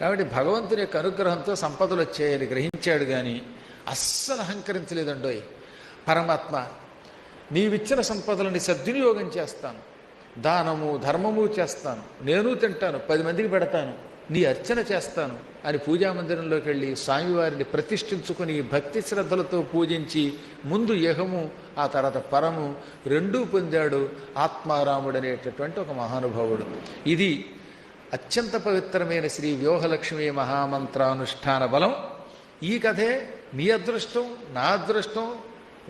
కాబట్టి భగవంతుని యొక్క అనుగ్రహంతో సంపదలు వచ్చాయని గ్రహించాడు కానీ అస్సలు అహంకరించలేదండోయ్ పరమాత్మ. నీవిచ్చిన సంపదలని సద్వినియోగం చేస్తాను. దానము ధర్మము చేస్తాను. నేను తింటాను పది మందికి పెడతాను నీ అర్చన చేస్తాను అని పూజా మందిరంలోకి వెళ్ళి స్వామివారిని ప్రతిష్ఠించుకుని భక్తి శ్రద్ధలతో పూజించి ముందు యహము ఆ తర్వాత పరము రెండూ పొందాడు ఆత్మారాముడు అనేటటువంటి ఒక మహానుభావుడు. ఇది అత్యంత పవిత్రమైన శ్రీ వ్యూహలక్ష్మి మహామంత్రానుష్ఠాన బలం. ఈ కథే నీ అదృష్టం నా అదృష్టం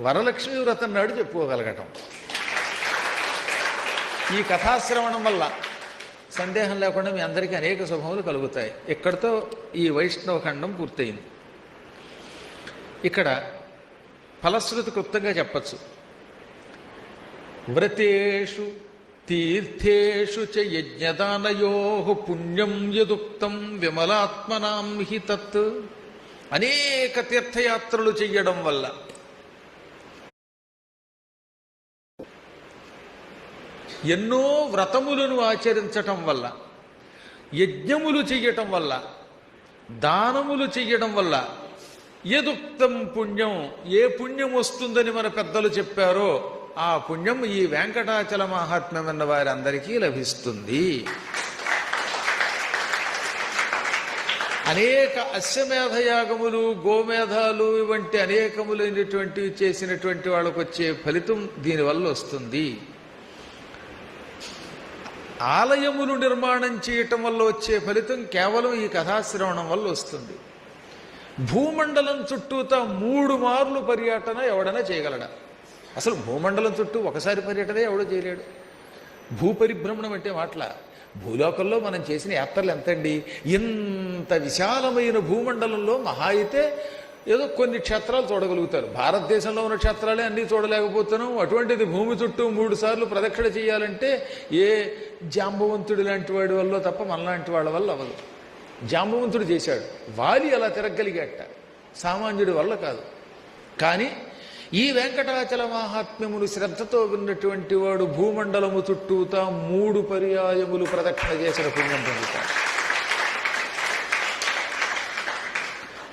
వరలక్ష్మి వ్రతం నాడు చెప్పుకోగలగటం. ఈ కథాశ్రవణం వల్ల సందేహం లేకుండా మీ అందరికీ అనేక శుభములు కలుగుతాయి. ఇక్కడితో ఈ వైష్ణవ ఖండం పూర్తయింది? ఇక్కడ ఫలశ్రుతి క్లుప్తంగా చెప్పచ్చు. వ్రతేషు తీర్థేషు చ యజ్ఞదానయో పుణ్యం యదుక్తం విమలాత్మనాం హి తత్ అనేక తీర్థయాత్రలు చెయ్యడం వల్ల। ఎన్నో వ్రతములను ఆచరించటం వల్ల యజ్ఞములు చెయ్యటం వల్ల దానములు చెయ్యడం వల్ల ఏదుక్తం పుణ్యం ఏ పుణ్యం వస్తుందని మన పెద్దలు చెప్పారో ఆ పుణ్యం ఈ వెంకటాచల మహాత్మ్యం అన్న వారందరికీ లభిస్తుంది. అనేక అశ్వమేధయాగములు గోమేధాలు వంటి అనేకములైనటువంటివి చేసినటువంటి వాళ్ళకు వచ్చే ఫలితం దీనివల్ల వస్తుంది. ఆలయములు నిర్మాణం చేయటం వల్ల వచ్చే ఫలితం కేవలం ఈ కథాశ్రవణం వల్ల వస్తుంది. భూమండలం చుట్టూతా మూడు మార్లు పర్యటన ఎవడైనా చేయగలడా? అసలు భూమండలం చుట్టూ ఒకసారి పర్యటనే ఎవడో చేయలేడు. భూపరిభ్రమణం అంటే మాటల భూలోకంలో మనం చేసిన యాత్రలు ఎంతండి? ఇంత విశాలమైన భూమండలంలో మహా అయితే ఏదో కొన్ని క్షేత్రాలు చూడగలుగుతారు. భారతదేశంలో ఉన్న క్షేత్రాలే అన్నీ చూడలేకపోతున్నాం. అటువంటిది భూమి చుట్టూ మూడు సార్లు ప్రదక్షిణ చేయాలంటే ఏ జాంబవంతుడి లాంటి వాడి వల్ల తప్ప మనలాంటి వాళ్ళ వల్ల అవ్వదు. జాంబవంతుడు చేశాడు. వాలి అలా తిరగలిగాట. సామాన్యుడి వల్ల కాదు. కానీ ఈ వెంకటాచల మహాత్మ్యములు శ్రద్ధతో విన్నటువంటి వాడు భూమండలము చుట్టూతా మూడు పర్యాయములు ప్రదక్షిణ చేసిన పుణ్యం పొందుతాడు.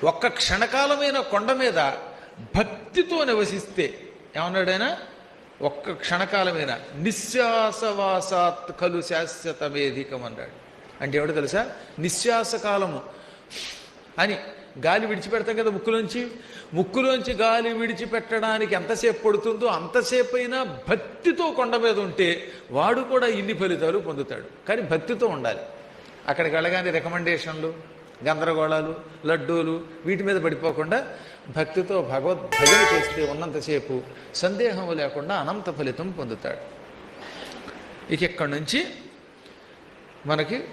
ఒక్క క్షణకాలమైన కొండ మీద భక్తితో నివసిస్తే ఏమన్నాడైనా? ఒక్క క్షణకాలమైన నిశ్వాసవాసాత్ కలు శాశ్వతమేధికం అన్నాడు. అంటే ఏమిటో తెలుసా? నిశ్వాస కాలము అని గాలి విడిచిపెడతాం కదా ముక్కులోంచి? ముక్కులోంచి గాలి విడిచిపెట్టడానికి ఎంతసేపు పడుతుందో అంతసేపు అయినా భక్తితో కొండ మీద ఉంటే వాడు కూడా ఇన్ని ఫలితాలు పొందుతాడు. కానీ భక్తితో ఉండాలి. అక్కడికి వెళ్ళగానే రికమెండేషన్లు గందరగోళాలు లడ్డూలు వీటి మీద పడిపోకుండా భక్తితో భగవద్ భజన చేస్తే ఉన్నంతసేపు సందేహం లేకుండా అనంత ఫలితం పొందుతాడు. ఇక ఇక్కడి నుంచి మనకి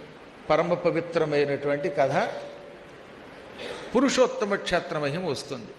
పరమ పవిత్రమైనటువంటి కథ పురుషోత్తమ క్షేత్రమహిమ వస్తుంది.